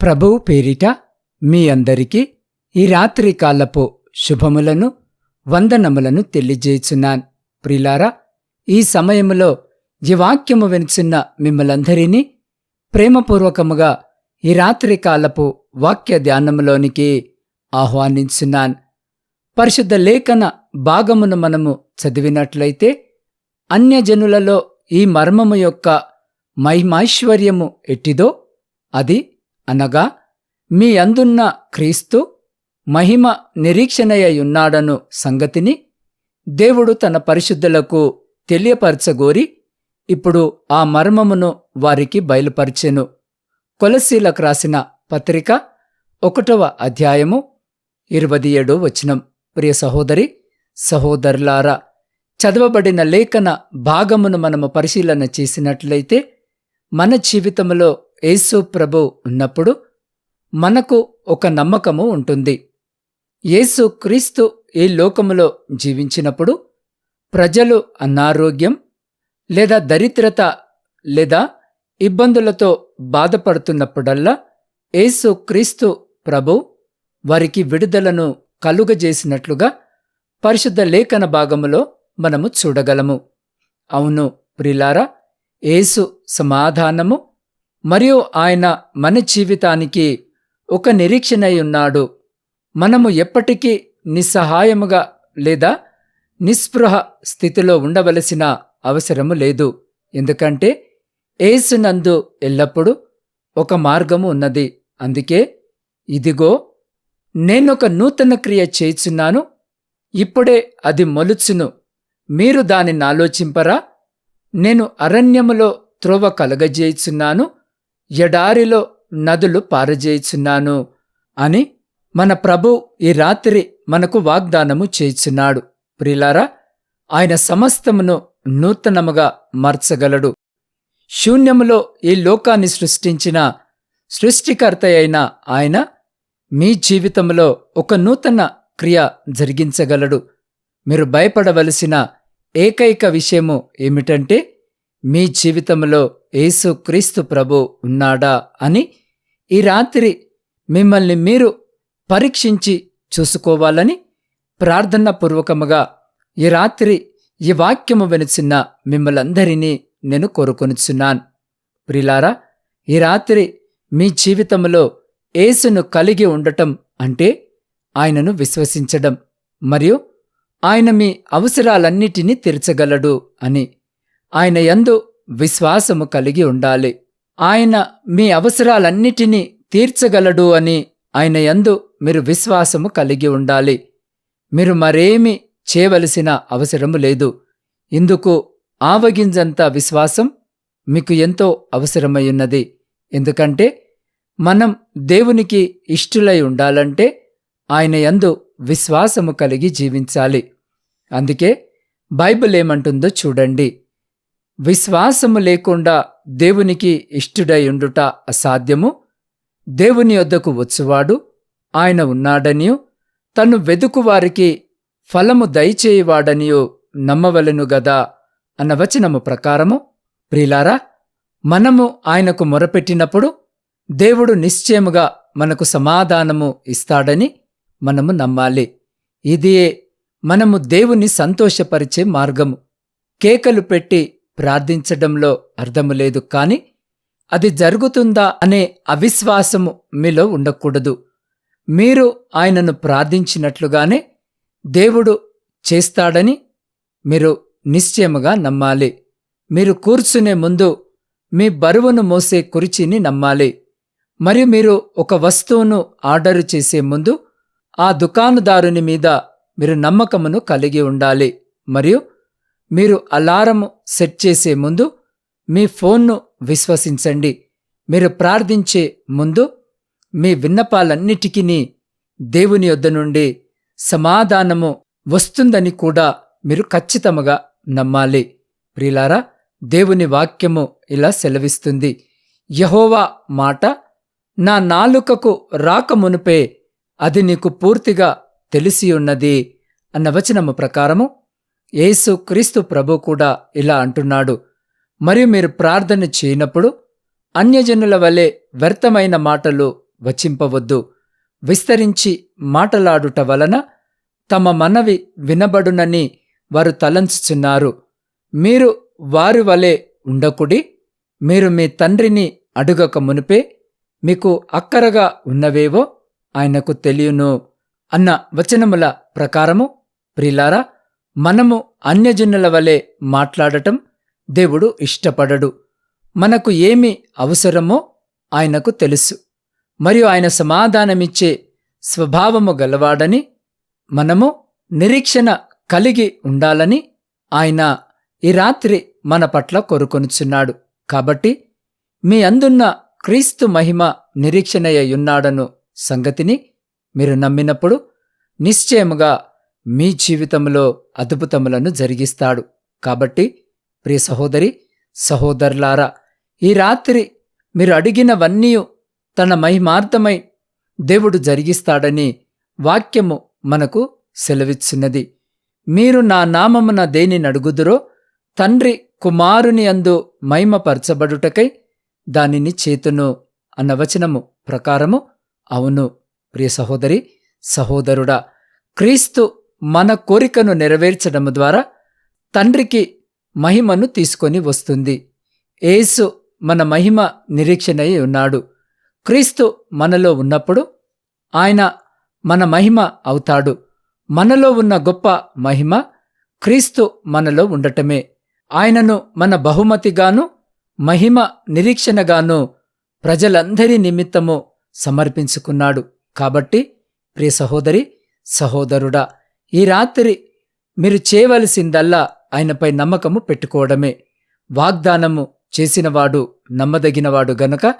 ప్రభువు పేరిట మీ అందరికీ ఈ రాత్రి కాలపు శుభములను వందనములను తెలియజేయుచున్నాను. ప్రిలారా ఈ సమయములో ఈ వాక్యము వినుచున్న మిమ్మలందరినీ ప్రేమపూర్వకముగా ఈ రాత్రి కాలపు వాక్య ధ్యానములోనికి ఆహ్వానించున్నాను. పరిశుద్ధ లేఖన భాగమును మనము చదివినట్లయితే అన్యజనులలో ఈ మర్మము యొక్క మహిమైశ్వర్యము ఎట్టిదో అది అనగా మీ అందున్న క్రీస్తు మహిమ నిరీక్షణయ్యున్నాడను సంగతిని దేవుడు తన పరిశుద్ధులకు తెలియపరచగోరి ఇప్పుడు ఆ మర్మమును వారికి బయలుపరిచెను. కొలసీలకు రాసిన పత్రిక ఒకటవ అధ్యాయము ఇరవై ఏడో వచనం. ప్రియ సహోదరి సహోదరులారా చదవబడిన లేఖన భాగమును మనము పరిశీలన చేసినట్లయితే మన జీవితంలో యేసు ప్రభు ఉన్నప్పుడు మనకు ఒక నమ్మకము ఉంటుంది. యేసు క్రీస్తు ఈ లోకములో జీవించినప్పుడు ప్రజలు అనారోగ్యం లేదా దరిద్రత లేదా ఇబ్బందులతో బాధపడుతున్నప్పుడల్లా యేసు క్రీస్తు ప్రభు వారికి విడుదలను కలుగజేసినట్లుగా పరిశుద్ధ లేఖన భాగములో మనము చూడగలము. అవును ప్రిలారా యేసు సమాధానము మరియు ఆయన మన జీవితానికి ఒక నిరీక్షణై ఉన్నాడు. మనము ఎప్పటికీ నిస్సహాయముగా లేదా నిస్పృహ స్థితిలో ఉండవలసిన అవసరము లేదు. ఎందుకంటే ఏసునందు ఎల్లప్పుడూ ఒక మార్గము ఉన్నది. అందుకే ఇదిగో నేనొక నూతన క్రియ చేయుచున్నాను. ఇప్పుడే అది మొలుచును. మీరు దానిని ఆలోచింపరా? నేను అరణ్యములో త్రోవ కలగజేయుచున్నాను. ఎడారిలో నదులు పారజేయుచున్నాను అని మన ప్రభు ఈ రాత్రి మనకు వాగ్దానము చేయుచున్నాడు. ప్రిలారా ఆయన సమస్తమును నూతనముగా మార్చగలడు. శూన్యములో ఈ లోకాన్ని సృష్టించిన సృష్టికర్త అయిన ఆయన మీ జీవితంలో ఒక నూతన క్రియ జరిగించగలడు. మీరు భయపడవలసిన ఏకైక విషయము ఏమిటంటే మీ జీవితంలో యేసుక్రీస్తు ప్రభు ఉన్నాడా అని ఈ రాత్రి మిమ్మల్ని మీరు పరీక్షించి చూసుకోవాలని ప్రార్థనాపూర్వకముగా ఈ రాత్రి ఈ వాక్యము వినిచిన్న మిమ్మలందరినీ నేను కోరుకొనుచున్నాను. ప్రిలారా ఈ రాత్రి మీ జీవితంలో యేసును కలిగి ఉండటం అంటే ఆయనను విశ్వసించడం మరియు ఆయన మీ అవసరాలన్నిటినీ తీర్చగలడు అని ఆయన యందు విశ్వాసము కలిగి ఉండాలి. ఆయన మీ అవసరాలన్నిటినీ తీర్చగలడు అని ఆయన యందు మీరు విశ్వాసము కలిగి ఉండాలి. మీరు మరేమి చేయవలసిన అవసరము లేదు. ఇందుకు ఆవగింజంత విశ్వాసం మీకు ఎంతో అవసరమయ్యున్నది. ఎందుకంటే మనం దేవునికి ఇష్టులై ఉండాలంటే ఆయన యందు విశ్వాసము కలిగి జీవించాలి. అందుకే బైబిల్ ఏమంటుందో చూడండి. విశ్వాసము లేకుండా దేవునికి ఇష్టుడై ఉండుట అసాధ్యము. దేవుని వద్దకు వచ్చువాడు ఆయన ఉన్నాడనియు. తను వెదుకువారికి ఫలము దయచేయువాడనియు నమ్మవలను గదా అన్న వచనము ప్రకారము. ప్రిలారా మనము ఆయనకు మొరపెట్టినప్పుడు దేవుడు నిశ్చయముగా మనకు సమాధానము ఇస్తాడని మనము నమ్మాలి. ఇదియే మనము దేవుని సంతోషపరిచే మార్గము. కేకలు పెట్టి ప్రార్థించడంలో అర్థము లేదు కాని అది జరుగుతుందా అనే అవిశ్వాసము మీలో ఉండకూడదు. మీరు ఆయనను ప్రార్థించినట్లుగానే దేవుడు చేస్తాడని మీరు నిశ్చయముగా నమ్మాలి. మీరు కూర్చునే ముందు మీ బరువును మోసే కుర్చీని నమ్మాలి. మరియు మీరు ఒక వస్తువును ఆర్డరు చేసే ముందు ఆ దుకాణదారుని మీద మీరు నమ్మకమును కలిగి ఉండాలి. మరియు మీరు అలారం సెట్ చేసే ముందు మీ ఫోన్ను విశ్వసించండి. మీరు ప్రార్థించే ముందు మీ విన్నపాలన్నిటికీ దేవుని యొద్ద నుండి సమాధానము వస్తుందని కూడా మీరు ఖచ్చితముగా నమ్మాలి. ప్రిలారా దేవుని వాక్యము ఇలా సెలవిస్తుంది. యహోవా మాట నా నాలుకకు రాకమునుపే అది నీకు పూర్తిగా తెలిసి ఉన్నది అన్న వచనము ప్రకారము యేసు క్రీస్తు ప్రభు కూడా ఇలా అంటున్నాడు. మరియు మీరు ప్రార్థన చేయనప్పుడు అన్యజనుల వలె వ్యర్థమైన మాటలు వచింపవద్దు. విస్తరించి మాటలాడుట వలన తమ మనవి వినబడునని వారు తలంచుచున్నారు. మీరు వారి వలె ఉండకుడి మీరు మీ తండ్రిని అడుగక మునిపే మీకు అక్కరగా ఉన్నవేవో ఆయనకు తెలియను అన్న వచనముల ప్రకారము ప్రిలారా మనము అన్యజనుల వలె మాట్లాడటం దేవుడు ఇష్టపడడు. మనకు ఏమి అవసరమో ఆయనకు తెలుసు. మరియు ఆయన సమాధానమిచ్చే స్వభావము గలవాడని మనము నిరీక్షణ కలిగి ఉండాలని ఆయన ఈ రాత్రి మన పట్ల కోరుకొనుచున్నాడు. కాబట్టి మీ అందున్న క్రీస్తు మహిమ నిరీక్షణయ్యున్నాడను సంగతిని మీరు నమ్మినప్పుడు నిశ్చయముగా మీ జీవితంలో అద్భుతములను జరిగిస్తాడు. కాబట్టి ప్రియ సహోదరి సహోదరులారా ఈ రాత్రి మీరు అడిగినవన్నీ తన మహిమార్థమై దేవుడు జరిగిస్తాడని వాక్యము మనకు సెలవిచ్చున్నది మీరు నా నామమున దేనిని అడుగుదురో తండ్రి కుమారుని అందు మహిమపరచబడుటకై దానిని చేతును అన్న వచనము ప్రకారము అవును. ప్రియ సహోదరి సహోదరుడా క్రీస్తు మన కోరికను నెరవేర్చడం ద్వారా తండ్రికి మహిమను తీసుకొని వస్తుంది. ఏసు మన మహిమ నిరీక్షణై ఉన్నాడు. క్రీస్తు మనలో ఉన్నప్పుడు ఆయన మన మహిమ అవుతాడు. మనలో ఉన్న గొప్ప మహిమ క్రీస్తు మనలో ఉండటమే. ఆయనను మన బహుమతిగాను మహిమ నిరీక్షణగాను ప్రజలందరి నిమిత్తము సమర్పించుకున్నాడు. కాబట్టి ప్రియ సహోదరి సహోదరుడా ఈ రాత్రి మీరు చేయవలసిందల్లా ఆయనపై నమ్మకము పెట్టుకోవడమే. వాగ్దానము చేసినవాడు నమ్మదగినవాడు గనక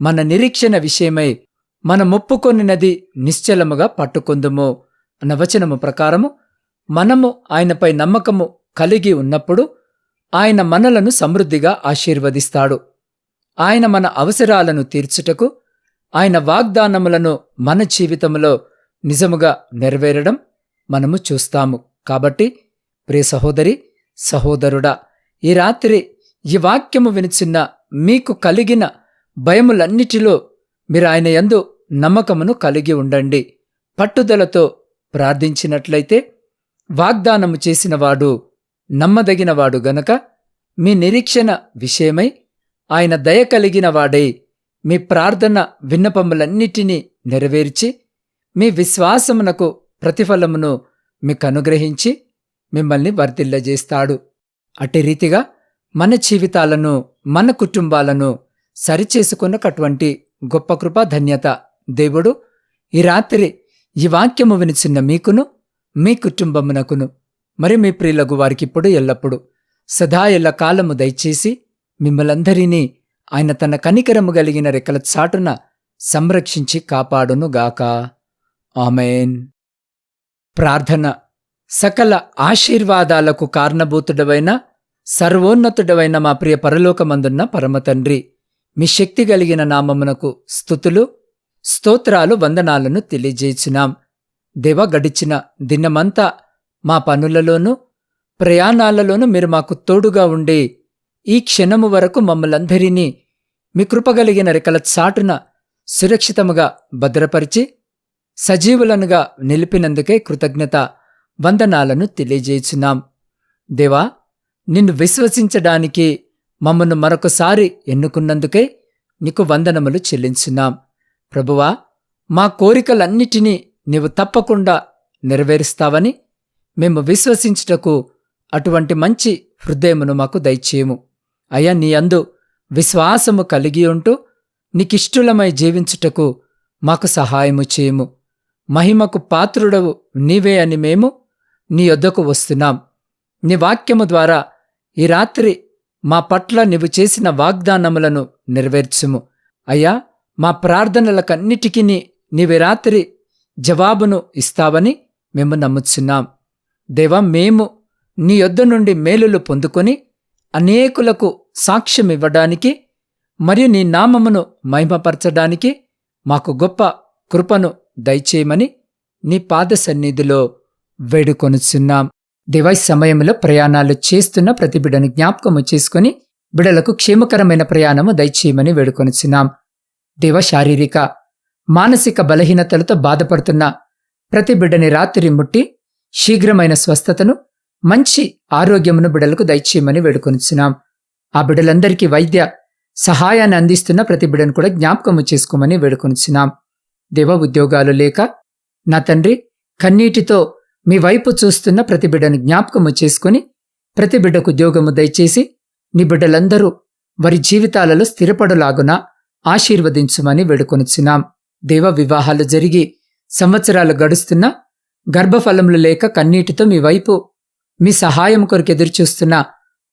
మన నిరీక్షణ విషయమై మన మొప్పుకొనినది నిశ్చలముగా పట్టుకుందుము అన్న వచనము ప్రకారము మనము ఆయనపై నమ్మకము కలిగి ఉన్నప్పుడు ఆయన మనలను సమృద్ధిగా ఆశీర్వదిస్తాడు. ఆయన మన అవసరాలను తీర్చుటకు ఆయన వాగ్దానములను మన జీవితంలో నిజముగా నెరవేరడం మనము చూస్తాము. కాబట్టి ప్రియ సహోదరి సహోదరుడా ఈ రాత్రి ఈ వాక్యము వినిచిన్న మీకు కలిగిన భయములన్నిటిలో మీరు ఆయన యందు నమ్మకమును కలిగి ఉండండి. పట్టుదలతో ప్రార్థించినట్లయితే వాగ్దానము చేసినవాడు నమ్మదగినవాడు గనక మీ నిరీక్షణ విషయమై ఆయన దయ కలిగిన వాడై మీ ప్రార్థన విన్నపములన్నిటినీ నెరవేర్చి మీ విశ్వాసమునకు ప్రతిఫలమును మీకు అనుగ్రహించి మిమ్మల్ని వర్ధిల్లజేస్తాడు. అట్టి రీతిగా మన జీవితాలను మన కుటుంబాలను సరిచేసుకున్నటువంటి గొప్ప కృప ధన్యత దేవుడు ఈ రాత్రి ఈ వాక్యము వినిచిన్న మీకును మీ కుటుంబమునకును మరి మీ ప్రియులకు వారికిప్పుడు ఎల్లప్పుడు సదా ఎల్ల కాలము దయచేసి మిమ్మలందరినీ ఆయన తన కనికరము కలిగిన రెక్కల చాటున సంరక్షించి కాపాడునుగాక. ఆమెన్. ప్రార్థన. సకల ఆశీర్వాదాలకు కారణభూతుడవైన సర్వోన్నతుడవైన మా ప్రియ పరలోకమందున్న పరమతండ్రి మీ శక్తి కలిగిన నామమునకు స్థుతులు స్తోత్రాలు వందనాలను తెలియజేచున్నాం దేవ గడిచిన దినమంతా మా పనులలోనూ ప్రయాణాలలోనూ మీరు మాకు తోడుగా ఉండి ఈ క్షణము వరకు మమ్మలందరినీ మీ కృపగలిగిన రెక్కల చాటున సురక్షితముగా భద్రపరిచి సజీవులనుగా నిలిపినందుకే కృతజ్ఞత వందనాలను తెలియజేయుచున్నాం. దేవా నిన్ను విశ్వసించడానికి మమ్మను మరొకసారి ఎన్నుకున్నందుకే నీకు వందనములు చెల్లించున్నాం. ప్రభువా మా కోరికలన్నిటినీ నీవు తప్పకుండా నెరవేరుస్తావని మేము విశ్వసించుటకు అటువంటి మంచి హృదయమును మాకు దయచేయము. అయ్యా నీ అందు విశ్వాసము కలిగి ఉంటూ నీకిష్టులమై జీవించుటకు మాకు సహాయము చేయము. మహిమకు పాత్రుడవు నీవే అని మేము నీ యొద్దకు వస్తున్నాం. నీ వాక్యము ద్వారా ఈ రాత్రి మా పట్ల నీవు చేసిన వాగ్దానములను నెరవేర్చుము. అయ్యా మా ప్రార్థనలకన్నిటికీ నీవి రాత్రి జవాబును ఇస్తావని మేము నమ్ముచున్నాం. దేవా మేము నీ యొద్ద నుండి మేలులు పొందుకొని అనేకులకు సాక్ష్యం ఇవ్వడానికి మరియు నీ నామమును మహిమపరచడానికి మాకు గొప్ప కృపను దయచేయమని నీ పాద సన్నిధిలో వేడుకొనుచున్నాం. దివై సమయంలో ప్రయాణాలు చేస్తున్న ప్రతి బిడను జ్ఞాపకము చేసుకుని బిడలకు క్షేమకరమైన ప్రయాణము దయచేయమని వేడుకొనుచున్నాం. దివ శారీరక మానసిక బలహీనతలతో బాధపడుతున్న ప్రతి బిడ్డని రాత్రి ముట్టి శీఘ్రమైన స్వస్థతను మంచి ఆరోగ్యమును బిడలకు దయచేయమని వేడుకొనిచున్నాం. ఆ బిడ్డలందరికీ వైద్య సహాయాన్ని అందిస్తున్న ప్రతి బిడ్డను కూడా జ్ఞాపకము చేసుకోమని వేడుకొనిచున్నాం. దేవ ఉద్యోగాలు లేక నా తండ్రి కన్నీటితో మీ వైపు చూస్తున్న ప్రతి బిడ్డను జ్ఞాపకము చేసుకుని ప్రతి బిడ్డకు ఉద్యోగము దయచేసి నీ బిడ్డలందరూ వారి జీవితాలలో స్థిరపడులాగున ఆశీర్వదించుమని వేడుకొనుచున్నాం. దేవ వివాహాలు జరిగి సంవత్సరాలు గడుస్తున్నా గర్భఫలములు లేక కన్నీటితో మీ వైపు మీ సహాయం కొరకు ఎదురుచూస్తున్న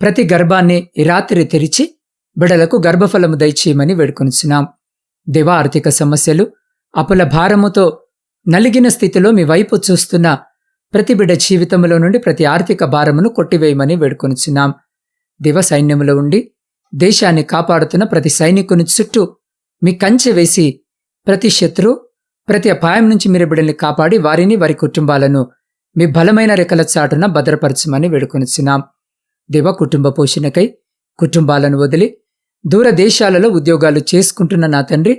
ప్రతి గర్భాన్ని రాత్రి తెరిచి బిడలకు గర్భఫలము దయచేయమని వేడుకొనుచున్నాం. దేవ ఆర్థిక సమస్యలు అపుల భారముతో నలిగిన స్థితిలో మీ వైపు చూస్తున్న ప్రతి బిడ్డ జీవితంలో నుండి ప్రతి ఆర్థిక భారమును కొట్టివేయమని వేడుకొనిచున్నాం. దివ సైన్యములో ఉండి దేశాన్ని కాపాడుతున్న ప్రతి సైనికుని చుట్టూ మీ కంచె వేసి ప్రతి శత్రు ప్రతి అపాయం నుంచి మీరు బిడ్డల్ని కాపాడి వారిని వారి కుటుంబాలను మీ బలమైన రెక్కల చాటున భద్రపరచమని వేడుకొనిచున్నాం. దివ కుటుంబ పోషణకై కుటుంబాలను వదిలి దూరదేశాలలో ఉద్యోగాలు చేసుకుంటున్న నా తండ్రి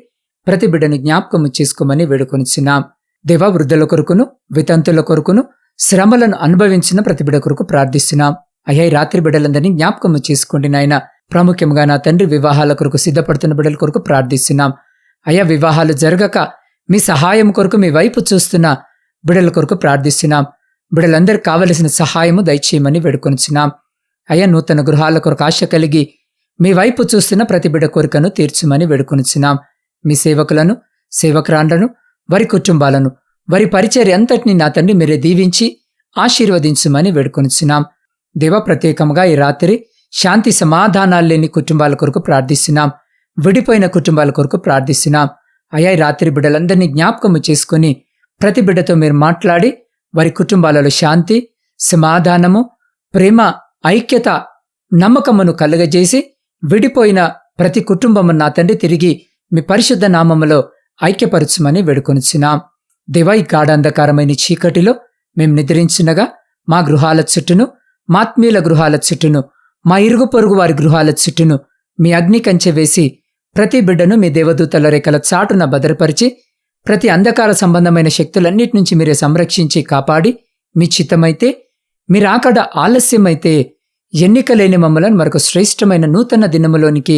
ప్రతి బిడ్డను జ్ఞాపకము చేసుకోమని వేడుకొనిచున్నాం. దివా వృద్ధుల కొరకును వితంతుల కొరకును శ్రమలను అనుభవించిన ప్రతి బిడ్డ కొరకు ప్రార్థిస్తున్నాం. అయ్యా రాత్రి బిడ్డలందరినీ జ్ఞాపకము చేసుకోండి నాయన. ప్రాముఖ్యంగా నా తండ్రి వివాహాల కొరకు సిద్ధపడుతున్న బిడ్డల కొరకు ప్రార్థిస్తున్నాం. అయ్యా వివాహాలు జరగక మీ సహాయం కొరకు మీ వైపు చూస్తున్న బిడ్డల కొరకు ప్రార్థిస్తున్నాం. బిడ్డలందరికి కావలసిన సహాయము దయచేయమని వేడుకొనిచున్నాం. అయ్యా నూతన గృహాల కొరకు ఆశ కలిగి మీ వైపు చూస్తున్న ప్రతి బిడ్డ కోరికను తీర్చుమని వేడుకొనిచున్నాం. మీ సేవకులను సేవకురాండ్లను వారి కుటుంబాలను వారి పరిచర్య అంతటిని నా తండ్రి మీరే దీవించి ఆశీర్వదించుమని వేడుకొనిచున్నాం. దేవ ప్రత్యేకంగా ఈ రాత్రి శాంతి సమాధానాలు లేని కుటుంబాల కొరకు ప్రార్థిస్తున్నాం. విడిపోయిన కుటుంబాల కొరకు ప్రార్థిస్తున్నాం. అయ్యా ఈ రాత్రి బిడ్డలందరినీ జ్ఞాపకము చేసుకుని ప్రతి బిడ్డతో మీరు మాట్లాడి వారి కుటుంబాలలో శాంతి సమాధానము ప్రేమ ఐక్యత నమ్మకమును కలుగజేసి విడిపోయిన ప్రతి కుటుంబము నా తండ్రి తిరిగి మీ పరిశుద్ధ నామములో ఐక్యపరచమని వేడుకొనిచున్నాం. దేవా ఈ గాఢాంధకారమైన చీకటిలో మేం నిద్రించినగా మా గృహాల చుట్టూను మాత్మీయుల గృహాల చుట్టూను మా ఇరుగు పొరుగు వారి గృహాల చుట్టూను మీ అగ్ని కంచె వేసి ప్రతి బిడ్డను మీ దేవదూతల రేఖల చాటున భద్రపరిచి ప్రతి అంధకార సంబంధమైన శక్తులన్నిటి నుంచి మీరే సంరక్షించి కాపాడి మీ చిత్తమైతే మీరాకడ ఆలస్యమైతే ఎన్నికలేని మమ్మలను మరొక శ్రేష్టమైన నూతన దినములోనికి